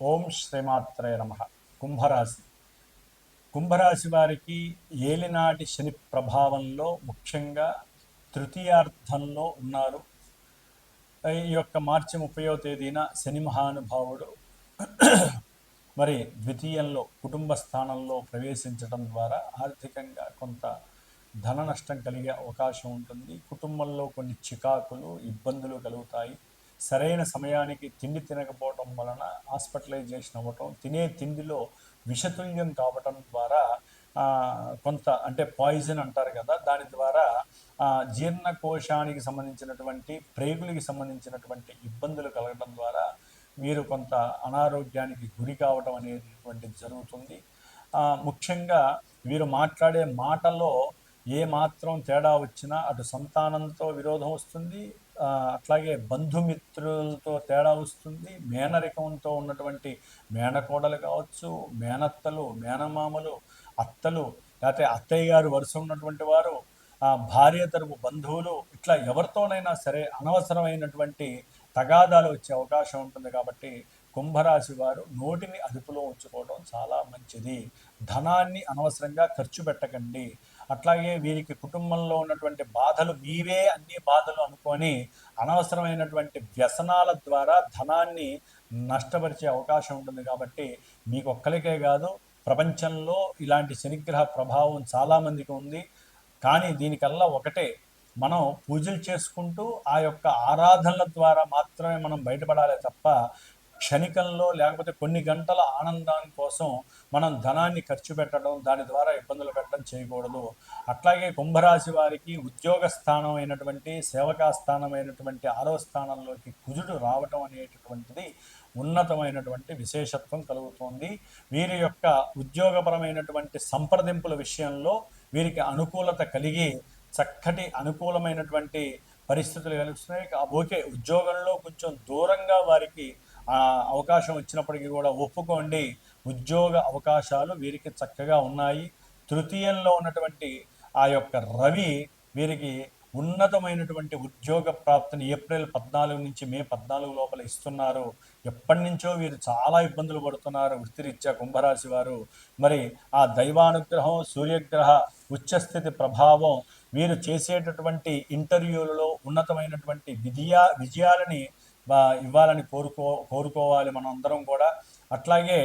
ఓం శ్రీమాత్రే నమ. కుంభరాశి. కుంభరాశి వారికి ఏలినాటి శని ప్రభావంలో ముఖ్యంగా తృతీయార్థంలో ఉన్నారు. ఈ యొక్క మార్చి ముప్పయో తేదీన శని మహానుభావుడు మరి ద్వితీయంలో కుటుంబ స్థానంలో ప్రవేశించడం ద్వారా ఆర్థికంగా కొంత ధన నష్టం కలిగే అవకాశం ఉంటుంది. కుటుంబంలో కొన్ని చికాకులు ఇబ్బందులు కలుగుతాయి. సరైన సమయానికి తిండి తినకపోవటం వలన హాస్పిటలైజేషన్ అవ్వటం తినే తిండిలో విషతుల్యం కావటం ద్వారా కొంత అంటే పాయిజన్ అంటారు కదా దాని ద్వారా జీర్ణకోశానికి సంబంధించినటువంటి ప్రేగులకి సంబంధించినటువంటి ఇబ్బందులు కలగడం ద్వారా మీరు కొంత అనారోగ్యానికి గురి కావటం అనేటువంటిది జరుగుతుంది. ముఖ్యంగా వీరు మాట్లాడే మాటలో ఏ మాత్రం తేడా వచ్చినా అటు సంతానంతో విరోధం వస్తుంది అట్లాగే బంధుమిత్రులతో తేడా వస్తుంది. మేనరికంతో ఉన్నటువంటి మేనకోడలు కావచ్చు మేనత్తలు మేనమామలు అత్తలు లేకపోతే అత్తయ్య గారు వరుస ఉన్నటువంటి వారు భార్య తరపు బంధువులు ఇట్లా ఎవరితోనైనా సరే అనవసరమైనటువంటి తగాదాలు వచ్చే అవకాశం ఉంటుంది కాబట్టి కుంభరాశి వారు నోటిని అదుపులో ఉంచుకోవడం చాలా మంచిది. ధనాన్ని అనవసరంగా ఖర్చు పెట్టకండి. అట్లాగే వీరికి కుటుంబంలో ఉన్నటువంటి బాధలు మీవే అన్ని బాధలు అనుకొని అనవసరమైనటువంటి వ్యసనాల ద్వారా ధనాన్ని నష్టపరిచే అవకాశం ఉంటుంది కాబట్టి మీకు ఒక్కరికే కాదు ప్రపంచంలో ఇలాంటి శనిగ్రహ ప్రభావం చాలామందికి ఉంది. కానీ దీనికల్లా ఒకటే మనం పూజలు చేసుకుంటూ ఆ యొక్క ఆరాధనల ద్వారా మాత్రమే మనం బయటపడాలి తప్ప క్షణికంలో లేకపోతే కొన్ని గంటల ఆనందాని కోసం మనం ధనాన్ని ఖర్చు పెట్టడం దాని ద్వారా ఇబ్బందులు పెట్టడం చేయకూడదు. అట్లాగే కుంభరాశి వారికి ఉద్యోగ స్థానం అయినటువంటి సేవకా స్థానం అయినటువంటి ఆరో స్థానంలోకి కుజుడు రావటం అనేటటువంటిది ఉన్నతమైనటువంటి విశేషత్వం కలుగుతోంది. వీరి యొక్క ఉద్యోగపరమైనటువంటి సంప్రదింపుల విషయంలో వీరికి అనుకూలత కలిగి చక్కటి అనుకూలమైనటువంటి పరిస్థితులు కలుగుతున్నాయి. ఓకే ఉద్యోగంలో కొంచెం దూరంగా వారికి ఆ అవకాశం వచ్చినప్పటికీ కూడా ఒప్పుకోండి. ఉద్యోగ అవకాశాలు వీరికి చక్కగా ఉన్నాయి. తృతీయంలో ఉన్నటువంటి ఆ యొక్క రవి వీరికి ఉన్నతమైనటువంటి ఉద్యోగ ప్రాప్తిని ఏప్రిల్ పద్నాలుగు నుంచి మే పద్నాలుగు లోపల ఇస్తున్నారు. ఎప్పటి నుంచో వీరు చాలా ఇబ్బందులు పడుతున్నారు. వృత్తిరీత్యా కుంభరాశి వారు. మరి ఆ దైవానుగ్రహం సూర్యగ్రహ ఉచ్చస్థితి ప్రభావం వీరు చేసేటటువంటి ఇంటర్వ్యూలలో ఉన్నతమైనటువంటి విజయా విజయాలని ఇవ్వాలని కోరుకో కోరుకోవాలి మనం అందరం కూడా. అట్లాగే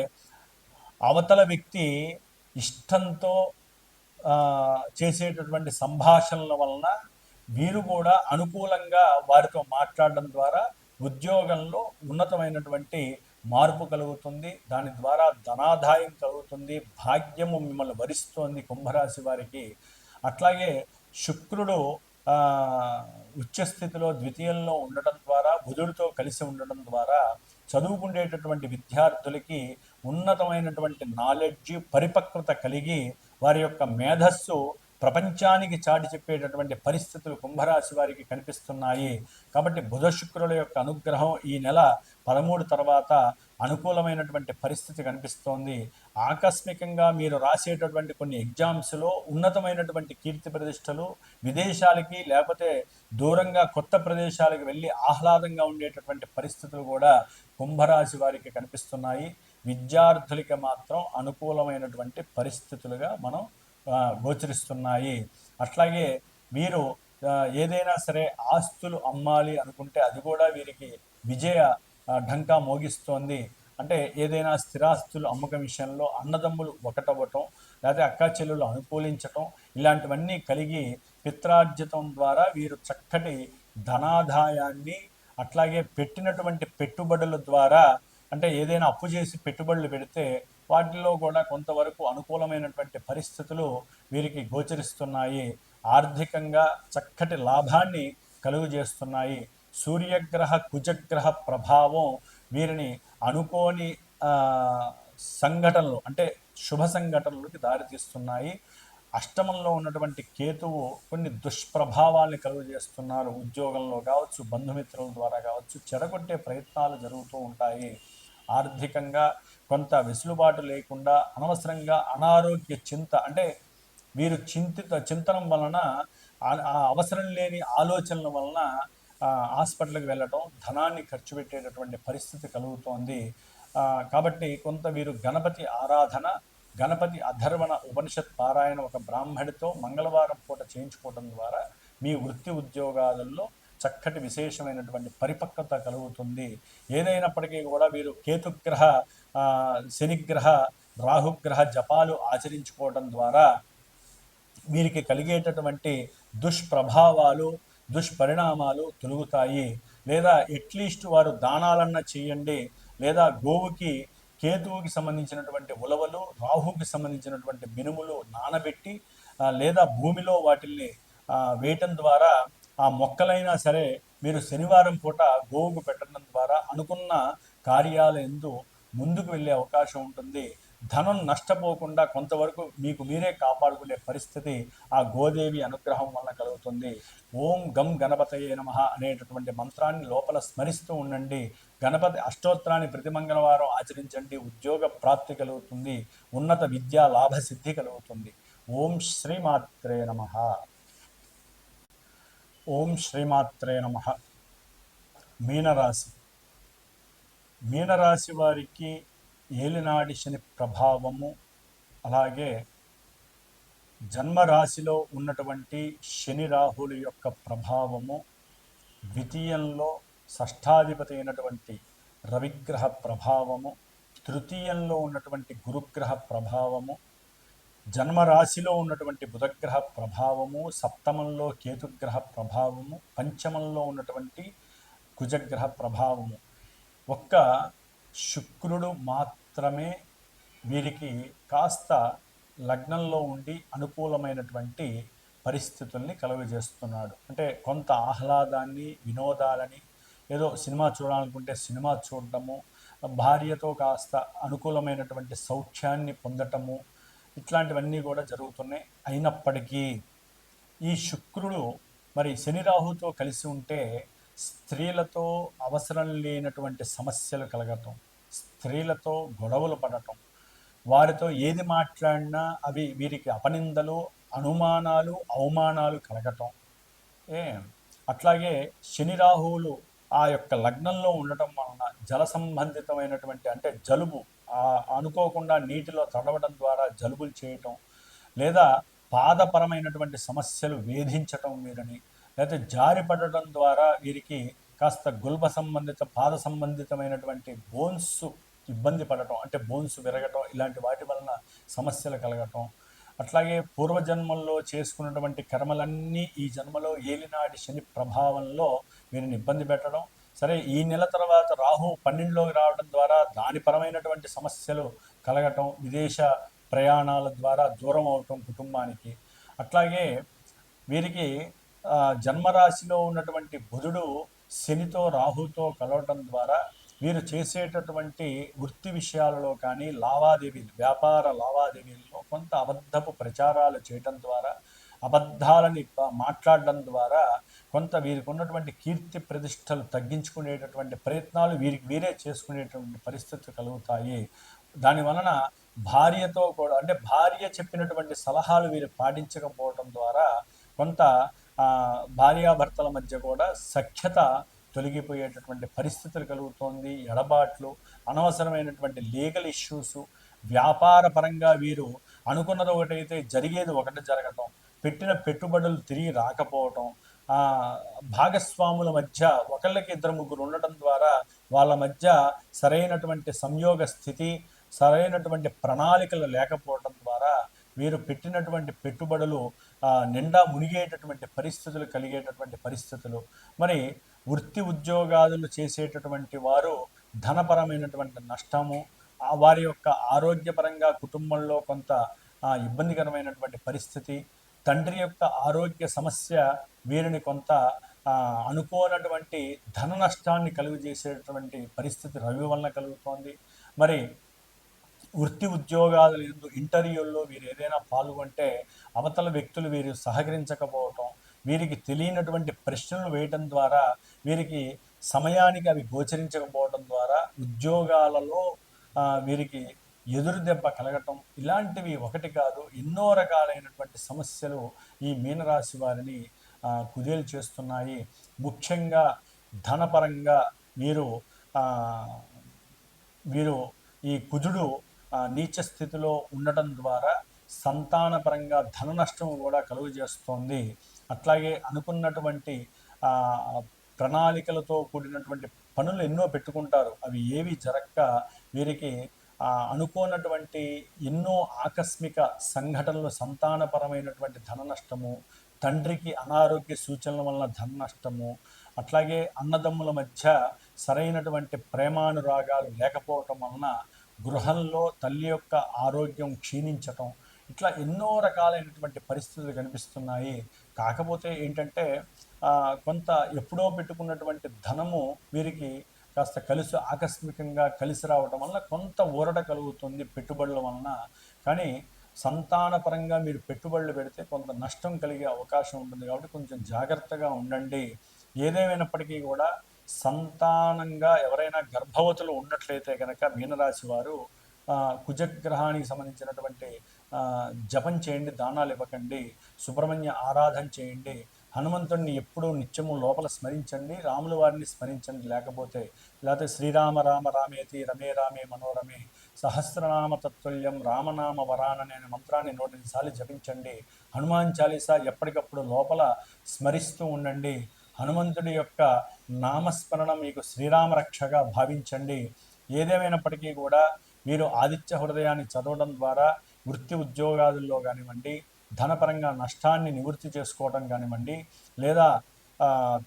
అవతల వ్యక్తి ఇష్టంతో చేసేటటువంటి సంభాషణల వలన వీరు కూడా అనుకూలంగా వారితో మాట్లాడడం ద్వారా ఉద్యోగంలో ఉన్నతమైనటువంటి మార్పు కలుగుతుంది. దాని ద్వారా ధనాదాయం కలుగుతుంది. భాగ్యము మిమ్మల్ని వరిస్తోంది కుంభరాశి వారికి. అట్లాగే శుక్రుడు ఉచ్చస్థితిలో ద్వితీయంలో ఉండటం ద్వారా బుధుడితో కలిసి ఉండటం ద్వారా చదువుకుండేటటువంటి విద్యార్థులకి ఉన్నతమైనటువంటి నాలెడ్జ్ పరిపక్వత కలిగి వారి యొక్క మేధస్సు ప్రపంచానికి చాటి చెప్పేటటువంటి పరిస్థితులు కుంభరాశి వారికి కనిపిస్తున్నాయి. కాబట్టి బుధ శుక్రుల యొక్క అనుగ్రహం ఈ నెల పదమూడు తర్వాత అనుకూలమైనటువంటి పరిస్థితి కనిపిస్తోంది. ఆకస్మికంగా మీరు రాసేటటువంటి కొన్ని ఎగ్జామ్స్లో ఉన్నతమైనటువంటి కీర్తి ప్రతిష్టలు విదేశాలకి లేకపోతే దూరంగా కొత్త ప్రదేశాలకు వెళ్ళి ఆహ్లాదంగా ఉండేటటువంటి పరిస్థితులు కూడా కుంభరాశి వారికి కనిపిస్తున్నాయి. విద్యార్థులకి మాత్రం అనుకూలమైనటువంటి పరిస్థితులుగా మనం గోచరిస్తున్నాయి. అట్లాగే వీరు ఏదైనా సరే ఆస్తులు అమ్మాలి అనుకుంటే అది కూడా వీరికి విజయ ఢంకా మోగిస్తోంది. అంటే ఏదైనా స్థిరాస్తులు అమ్మకం విషయంలో అన్నదమ్ములు ఒకటవ్వటం లేకపోతే అక్కా చెల్లెలు అనుకూలించటం ఇలాంటివన్నీ కలిగి పిత్రార్జితం ద్వారా వీరు చక్కటి ధనాదాయాన్ని అట్లాగే పెట్టినటువంటి పెట్టుబడుల ద్వారా అంటే ఏదైనా అప్పు చేసి పెట్టుబడులు పెడితే వాటిలో కూడా కొంతవరకు అనుకూలమైనటువంటి పరిస్థితులు వీరికి గోచరిస్తున్నాయి. ఆర్థికంగా చక్కటి లాభాన్ని కలుగజేస్తున్నాయి. సూర్యగ్రహ కుజగ్రహ ప్రభావం వీరిని అనుకోని సంఘటనలు అంటే శుభ సంఘటనలకు దారితీస్తున్నాయి. అష్టమంలో ఉన్నటువంటి కేతువు కొన్ని దుష్ప్రభావాల్ని కలుగజేస్తున్నారు. ఉద్యోగంలో కావచ్చు బంధుమిత్రుల ద్వారా కావచ్చు చెడగొట్టే ప్రయత్నాలు జరుగుతూ ఉంటాయి. ఆర్థికంగా కొంత వెసులుబాటు లేకుండా అనవసరంగా అనారోగ్య చింత అంటే వీరు చింతిత చింతనం వలన ఆ- అవసరం లేని ఆలోచనల వలన హాస్పిటల్కి వెళ్ళటం ధనాన్ని ఖర్చు పెట్టేటటువంటి పరిస్థితి కలుగుతోంది. కాబట్టి కొంత వీరు గణపతి ఆరాధన గణపతి అధర్వణ ఉపనిషత్ పారాయణ ఒక బ్రాహ్మడితో మంగళవారం పూట చేయించుకోవడం ద్వారా మీ వృత్తి ఉద్యోగాలలో చక్కటి విశేషమైనటువంటి పరిపక్వత కలుగుతుంది. ఏదైనప్పటికీ కూడా వీరు కేతుగ్రహ శనిగ్రహ రాహుగ్రహ జపాలు ఆచరించుకోవడం ద్వారా వీరికి కలిగేటటువంటి దుష్ప్రభావాలు దుష్పరిణామాలు తొలుగుతాయి. లేదా ఎట్లీస్ట్ వారు దానాలన్న చేయండి. లేదా గోవుకి కేతువుకి సంబంధించినటువంటి ఉలవలు రాహుకి సంబంధించినటువంటి మినుములు నానబెట్టి లేదా భూమిలో వాటిల్ని వేయటం ద్వారా ఆ మొక్కలైనా సరే మీరు శనివారం పూట గోవుకు పెట్టడం ద్వారా అనుకున్న కార్యాలయందు ముందుకు వెళ్ళే అవకాశం ఉంటుంది. ధనం నష్టపోకుండా కొంతవరకు మీకు మీరే కాపాడుకునే పరిస్థితి ఆ గోదేవి అనుగ్రహం వల్ల కలుగుతుంది. ఓం గం గణపతయే నమ అనేటటువంటి మంత్రాన్ని లోపల స్మరిస్తూ ఉండండి. గణపతి అష్టోత్తరాన్ని ప్రతి మంగళవారం ఆచరించండి. ఉద్యోగ ప్రాప్తి కలుగుతుంది. ఉన్నత విద్యా లాభసిద్ధి కలుగుతుంది. ఓం శ్రీమాత్రే నమ. ఓం శ్రీమాత్రే నమ. మీనరాశి. మీనరాశి వారికి ఏలినాడి శని ప్రభావము అలాగే జన్మరాశిలో ఉన్నటువంటి శని రాహుల యొక్క ప్రభావము ద్వితీయంలో షష్ఠాధిపతి అయినటువంటి రవిగ్రహ ప్రభావము తృతీయంలో ఉన్నటువంటి గురుగ్రహ ప్రభావము జన్మరాశిలో ఉన్నటువంటి బుధగ్రహ ప్రభావము సప్తమంలో కేతుగ్రహ ప్రభావము పంచమంలో ఉన్నటువంటి కుజగ్రహ ప్రభావము. ఒక్క శుక్రుడు మాత్రమే వీరికి కాస్త లగ్నంలో ఉండి అనుకూలమైనటువంటి పరిస్థితుల్ని కలుగజేస్తున్నాడు. అంటే కొంత ఆహ్లాదాన్ని వినోదాలని ఏదో సినిమా చూడాలనుకుంటే సినిమా చూడటము భార్యతో కాస్త అనుకూలమైనటువంటి సౌఖ్యాన్ని పొందటము ఇట్లాంటివన్నీ కూడా జరుగుతున్నాయి. అయినప్పటికీ ఈ శుక్రుడు మరి శని రాహుతో కలిసి ఉంటే స్త్రీలతో అవసరం లేనటువంటి సమస్యలు కలగటం స్త్రీలతో గొడవలు పడటం వారితో ఏది మాట్లాడినా అవి వీరికి అపనిందలు అనుమానాలు అవమానాలు కలగటం. ఏ అట్లాగే శని రాహువులు ఆ యొక్క లగ్నంలో ఉండటం వలన జల సంబంధితమైనటువంటి అంటే జలుబు అనుకోకుండా నీటిలో తడవడం ద్వారా జలుబులు చేయటం లేదా పాదపరమైనటువంటి సమస్యలు వేధించటం మీరని లేకపోతే జారి పడడం ద్వారా వీరికి కాస్త గుల్బ సంబంధిత పాద సంబంధితమైనటువంటి బోన్స్ ఇబ్బంది పడటం అంటే బోన్స్ విరగటం ఇలాంటి వాటి వలన సమస్యలు కలగటం. అట్లాగే పూర్వజన్మల్లో చేసుకున్నటువంటి కర్మలన్నీ ఈ జన్మలో ఏలినాటి శని ప్రభావంలో వీరిని ఇబ్బంది పెట్టడం. సరే ఈ నెల తర్వాత రాహు పన్నెండులోకి రావడం ద్వారా దాని పరమైనటువంటి సమస్యలు కలగటం విదేశ ప్రయాణాల ద్వారా దూరం అవటం కుటుంబానికి. అట్లాగే వీరికి జన్మరాశిలో ఉన్నటువంటి బుధుడు శనితో రాహుతో కలవటం ద్వారా వీరు చేసేటటువంటి వృత్తి విషయాలలో కానీ లావాదేవీలు వ్యాపార లావాదేవీల్లో కొంత అబద్ధపు ప్రచారాలు చేయటం ద్వారా అబద్ధాలని మాట్లాడడం ద్వారా కొంత వీరికి ఉన్నటువంటి కీర్తి ప్రతిష్టలు తగ్గించుకునేటటువంటి ప్రయత్నాలు వీరికి వీరే చేసుకునేటువంటి పరిస్థితులు కలుగుతాయి. దాని వలన భార్యతో కూడా అంటే భార్య చెప్పినటువంటి సలహాలు వీరు పాటించకపోవడం ద్వారా కొంత భార్యాభర్తల మధ్య కూడా సఖ్యత తొలగిపోయేటటువంటి పరిస్థితులు కలుగుతోంది ఎడబాట్లు అనవసరమైనటువంటి లీగల్ ఇష్యూస్ వ్యాపార పరంగా వీరు అనుకున్నది ఒకటైతే జరిగేది ఒకటి జరగటం పెట్టిన పెట్టుబడులు తిరిగి రాకపోవటం భాగస్వాముల మధ్య ఒకళ్ళకి ఇద్దరు ముగ్గురు ఉండటం ద్వారా వాళ్ళ మధ్య సరైనటువంటి సంయోగ స్థితి సరైనటువంటి ప్రణాళికలు లేకపోవడం ద్వారా వీరు పెట్టినటువంటి పెట్టుబడులు నిండా మునిగేటటువంటి పరిస్థితులు కలిగేటటువంటి పరిస్థితులు. మరి వృత్తి ఉద్యోగాదులు చేసేటటువంటి వారు ధనపరమైనటువంటి నష్టము వారి యొక్క ఆరోగ్యపరంగా కుటుంబంలో కొంత ఇబ్బందికరమైనటువంటి పరిస్థితి తండ్రి యొక్క ఆరోగ్య సమస్య వీరిని కొంత అనుకోనటువంటి ధన నష్టాన్ని కలుగజేసేటటువంటి పరిస్థితి రవి వలన కలుగుతోంది. మరి వృత్తి ఉద్యోగాలు ఎందు ఇంటర్వ్యూల్లో వీరు ఏదైనా పాల్గొంటే అవతల వ్యక్తులు వీరు సహకరించకపోవటం వీరికి తెలియనటువంటి ప్రశ్నలు వేయటం ద్వారా వీరికి సమయానికి అవి గోచరించకపోవటం ద్వారా ఉద్యోగాలలో వీరికి ఎదురు దెబ్బ కలగటం ఇలాంటివి ఒకటి కాదు ఎన్నో రకాలైనటువంటి సమస్యలు ఈ మీనరాశి వారిని కుదేలు చేస్తున్నాయి. ముఖ్యంగా ధనపరంగా వీరు వీరు ఈ కుజుడు నీచ స్థితిలో ఉండటం ద్వారా సంతానపరంగా ధన నష్టం కూడా కలుగు చేస్తోంది అట్లాగే అనుకున్నటువంటి ప్రణాళికలతో కూడినటువంటి పనులు ఎన్నో పెట్టుకుంటారు. అవి ఏవి జరగక వీరికి అనుకోనటువంటి ఎన్నో ఆకస్మిక సంఘటనలు సంతానపరమైనటువంటి ధన నష్టము తండ్రికి అనారోగ్య సూచనల వలన ధన నష్టము అట్లాగే అన్నదమ్ముల మధ్య సరైనటువంటి ప్రేమానురాగాలు లేకపోవటం వలన గృహంలో తల్లి యొక్క ఆరోగ్యం క్షీణించటం ఇట్లా ఎన్నో రకాలైనటువంటి పరిస్థితులు కనిపిస్తున్నాయి. కాకపోతే ఏంటంటే కొంత ఎప్పుడో పెట్టుకున్నటువంటి ధనము వీరికి కాస్త కలిసి ఆకస్మికంగా కలిసి రావటం వలన కొంత ఊరట కలుగుతుంది పెట్టుబడుల వలన. కానీ సంతానపరంగా మీరు పెట్టుబడులు పెడితే కొంత నష్టం కలిగే అవకాశం ఉంటుంది కాబట్టి కొంచెం జాగ్రత్తగా ఉండండి. ఏదేమైనప్పటికీ కూడా సంతానంగా ఎవరైనా గర్భవతులు ఉన్నట్లయితే కనుక మీనరాశి వారు కుజగ్రహానికి సంబంధించినటువంటి జపం చేయండి దానాలు ఇవ్వకండి సుబ్రహ్మణ్య ఆరాధన చేయండి హనుమంతుడిని ఎప్పుడూ నిత్యము లోపల స్మరించండి రాముల వారిని స్మరించండి లేకపోతే లేకపోతే శ్రీరామ రామ రామేతి రమే రామే మనోరమే సహస్రనామ తత్తుల్యం రామనామ వరాననే మంత్రాన్ని నూట సార్లు జపించండి హనుమాన్ చాలీసా ఎప్పటికప్పుడు లోపల స్మరిస్తూ ఉండండి హనుమంతుడి యొక్క నామస్మరణ మీకు శ్రీరామరక్షగా భావించండి. ఏదేమైనప్పటికీ కూడా మీరు ఆదిత్య హృదయాన్ని చదవడం ద్వారా వృత్తి ఉద్యోగాదుల్లో కానివ్వండి ధనపరంగా నష్టాన్ని నివృత్తి చేసుకోవడం కానివ్వండి లేదా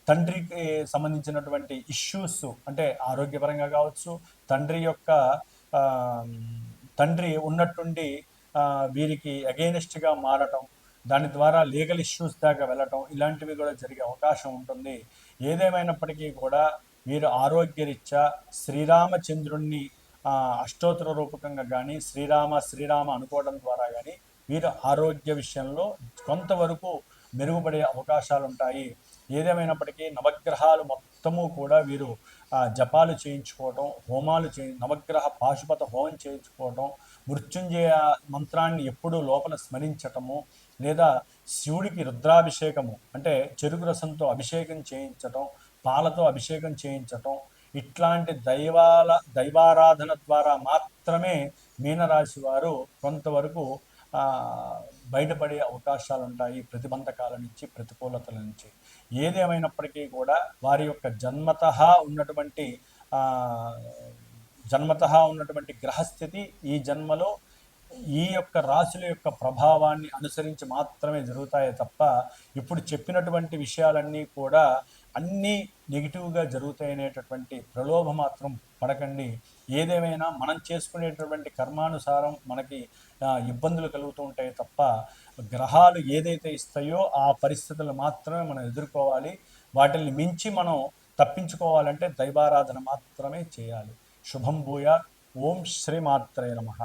తండ్రికి సంబంధించినటువంటి ఇష్యూస్ అంటే ఆరోగ్యపరంగా కావచ్చు తండ్రి యొక్క తండ్రి ఉన్నట్టుండి వీరికి అగెయినిస్ట్గా మారటం దాని ద్వారా లీగల్ ఇష్యూస్ దాకా వెళ్ళటం ఇలాంటివి కూడా జరిగే అవకాశం ఉంటుంది. ఏదేమైనప్పటికీ కూడా వీరు ఆరోగ్యరీత్యా శ్రీరామచంద్రుణ్ణి అష్టోత్తర రూపకంగా కానీ శ్రీరామ శ్రీరామ అనుకోవడం ద్వారా కానీ వీరు ఆరోగ్య విషయంలో కొంతవరకు మెరుగుపడే అవకాశాలు ఉంటాయి ఏదేమైనప్పటికీ నవగ్రహాలు మొత్తము కూడా వీరు జపాలు చేయించుకోవటం హోమాలు చే నవగ్రహ పాశుపత హోమం చేయించుకోవటం మృత్యుంజయ మంత్రాన్ని ఎప్పుడూ లోపల స్మరించటము లేదా శివుడికి రుద్రాభిషేకము అంటే చెరుకు రసంతో అభిషేకం చేయించటం పాలతో అభిషేకం చేయించటం ఇట్లాంటి దైవాల దైవారాధన ద్వారా మాత్రమే మీనరాశి వారు కొంతవరకు బయటపడే అవకాశాలు ఉంటాయి ప్రతిబంధకాల నుంచి ప్రతికూలతల నుంచి ఏదేమైనప్పటికీ కూడా వారి యొక్క జన్మత ఉన్నటువంటి జన్మత ఉన్నటువంటి గ్రహస్థితి ఈ జన్మలో ఈ యొక్క రాశుల యొక్క ప్రభావాన్ని అనుసరించి మాత్రమే జరుగుతాయి తప్ప ఇప్పుడు చెప్పినటువంటి విషయాలన్నీ కూడా అన్నీ నెగిటివ్గా జరుగుతాయనేటటువంటి ప్రలోభ మాత్రం పడకండి. ఏదేమైనా మనం చేసుకునేటటువంటి కర్మానుసారం మనకి ఇబ్బందులు కలుగుతూ ఉంటాయి తప్ప గ్రహాలు ఏదైతే ఇస్తాయో ఆ పరిస్థితులు మాత్రమే మనం ఎదుర్కోవాలి. వాటిని మించి మనం తప్పించుకోవాలంటే దైవారాధన మాత్రమే చేయాలి. శుభం భూయా ఓం శ్రీమాత్రే నమః.